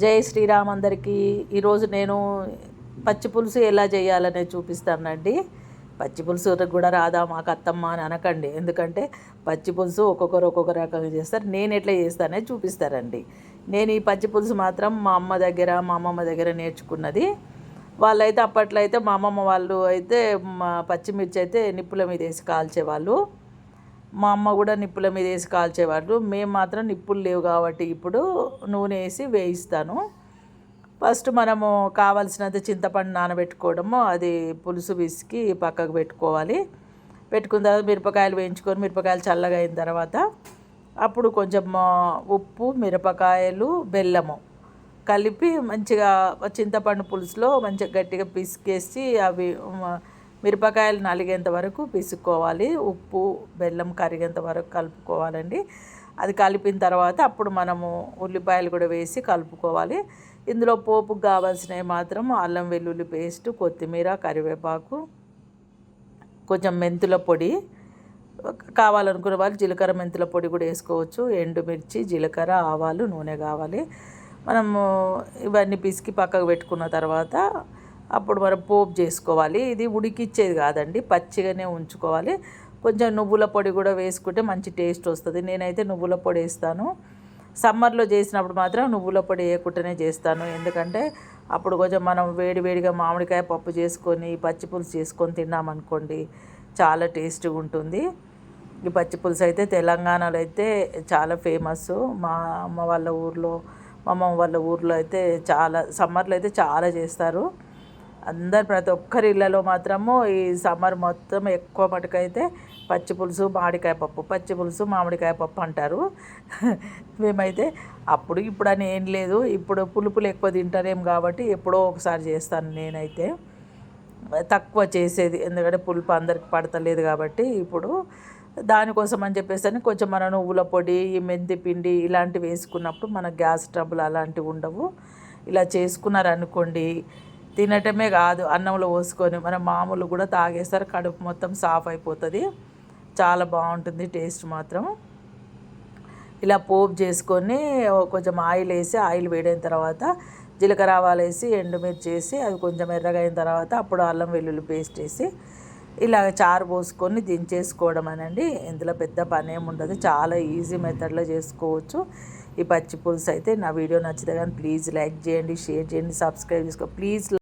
జై శ్రీరామ్ అందరికీ. ఈరోజు నేను పచ్చి పులుసు ఎలా చేయాలనేది చూపిస్తానండి. పచ్చి పులుసు కూడా రాదా మాకు అత్తమ్మ అని అనకండి. ఎందుకంటే పచ్చి పులుసు ఒక్కొక్కరు ఒక్కొక్క రకంగా చేస్తారు. నేను ఎట్లా చేస్తానే చూపిస్తారండి నేను ఈ పచ్చి పులుసు మాత్రం మా అమ్మ దగ్గర మా అమ్మమ్మ దగ్గర నేర్చుకున్నది. వాళ్ళైతే అప్పట్లో అయితే మా అమ్మమ్మ వాళ్ళు అయితే మా పచ్చిమిర్చి అయితే నిప్పుల మీద వేసి కాల్చేవాళ్ళు. మా అమ్మ కూడా నిప్పుల మీద వేసి కాల్చేవాళ్ళు. మేము మాత్రం నిప్పులు లేవు కాబట్టి ఇప్పుడు నూనె వేసి వేయిస్తాను. ఫస్ట్ మనము కావాల్సినంత చింతపండు నానబెట్టుకోవడము అది పులుసు విసికి పక్కకు పెట్టుకోవాలి. పెట్టుకున్న తర్వాత మిరపకాయలు వేయించుకొని మిరపకాయలు చల్లగా అయిన తర్వాత అప్పుడు కొంచెం ఉప్పు మిరపకాయలు బెల్లము కలిపి మంచిగా చింతపండు పులుసులో మంచిగా గట్టిగా పిసికేసి అవి మిరపకాయలు నలిగేంత వరకు పిసుక్కోవాలి. ఉప్పు బెల్లం కరిగేంత వరకు కలుపుకోవాలండి. అది కలిపిన తర్వాత అప్పుడు మనము ఉల్లిపాయలు కూడా వేసి కలుపుకోవాలి. ఇందులో పోపుకు కావాల్సినవి మాత్రం అల్లం వెల్లుల్లి పేస్ట్ కొత్తిమీర కరివేపాకు కొంచెం మెంతుల పొడి. కావాలనుకునే వాళ్ళు జీలకర్ర మెంతుల పొడి కూడా వేసుకోవచ్చు. ఎండుమిర్చి జీలకర్ర ఆవాలు నూనె కావాలి. మనము ఇవన్నీ పిసికి పక్కకు పెట్టుకున్న తర్వాత అప్పుడు మనం పోపు చేసుకోవాలి. ఇది ఉడికిచ్చేది కాదండి పచ్చిగానే ఉంచుకోవాలి. కొంచెం నువ్వుల పొడి కూడా వేసుకుంటే మంచి టేస్ట్ వస్తుంది. నేనైతే నువ్వుల పొడి వేస్తాను. సమ్మర్లో చేసినప్పుడు మాత్రం నువ్వుల పొడి వేయకుండానే చేస్తాను. ఎందుకంటే అప్పుడు కొంచెం మనం వేడివేడిగా మామిడికాయ పప్పు చేసుకొని పచ్చి పులుసు చేసుకొని తిన్నామనుకోండి చాలా టేస్ట్గా ఉంటుంది. ఈ పచ్చి పులుసు అయితే తెలంగాణలో అయితే చాలా ఫేమస్ మా అమ్మ వాళ్ళ ఊర్లో మా అమ్మ వాళ్ళ ఊర్లో అయితే చాలా సమ్మర్లో అయితే చాలా చేస్తారు. అందరు ప్రతి ఒక్కరి ఇళ్ళలో మాత్రము ఈ సమ్మర్ మొత్తం ఎక్కువ మటుకైతే పచ్చి పులుసు మామిడికాయ పప్పు పచ్చి పులుసు మామిడికాయ పప్పు అంటారు. మేమైతే అప్పుడు ఇప్పుడు అని ఏం లేదు. ఇప్పుడు పులుపులు ఎక్కువ తింటారేం కాబట్టి ఎప్పుడో ఒకసారి చేస్తాను నేనైతే. తక్కువ చేసేది ఎందుకంటే పులుపు అందరికి పడతలేదు కాబట్టి ఇప్పుడు దానికోసం అని చెప్పేసి కొంచెం మన నువ్వుల పొడి ఈ మెంతి పిండి ఇలాంటివి వేసుకున్నప్పుడు మన గ్యాస్ ట్రబుల్ అలాంటివి ఉండవు. ఇలా చేసుకున్నారనుకోండి తినటమే కాదు అన్నంలో పోసుకొని మన మామూలు కూడా తాగేస్తారు కడుపు మొత్తం సాఫ్ అయిపోతుంది. చాలా బాగుంటుంది టేస్ట్ మాత్రం. ఇలా పోపు చేసుకొని కొంచెం ఆయిల్ వేసి ఆయిల్ వేడైన తర్వాత జీలకర్ర ఆవాలు వేసి ఎండుమిర్చి వేసి అది కొంచెం ఎర్రగా అయిన తర్వాత అప్పుడు అల్లం వెల్లుల్లి పేస్ట్ వేసి ఇలా చారు పోసుకొని దించేసుకోవడం అనండి. ఇందులో పెద్ద పని ఏమి ఉండదు. చాలా ఈజీ మెథడ్లో చేసుకోవచ్చు. ఈ పచ్చి పులుసు అయితే నా వీడియో నచ్చితే కానీ ప్లీజ్ లైక్ చేయండి షేర్ చేయండి సబ్స్క్రైబ్ చేసుకో. ప్లీజ్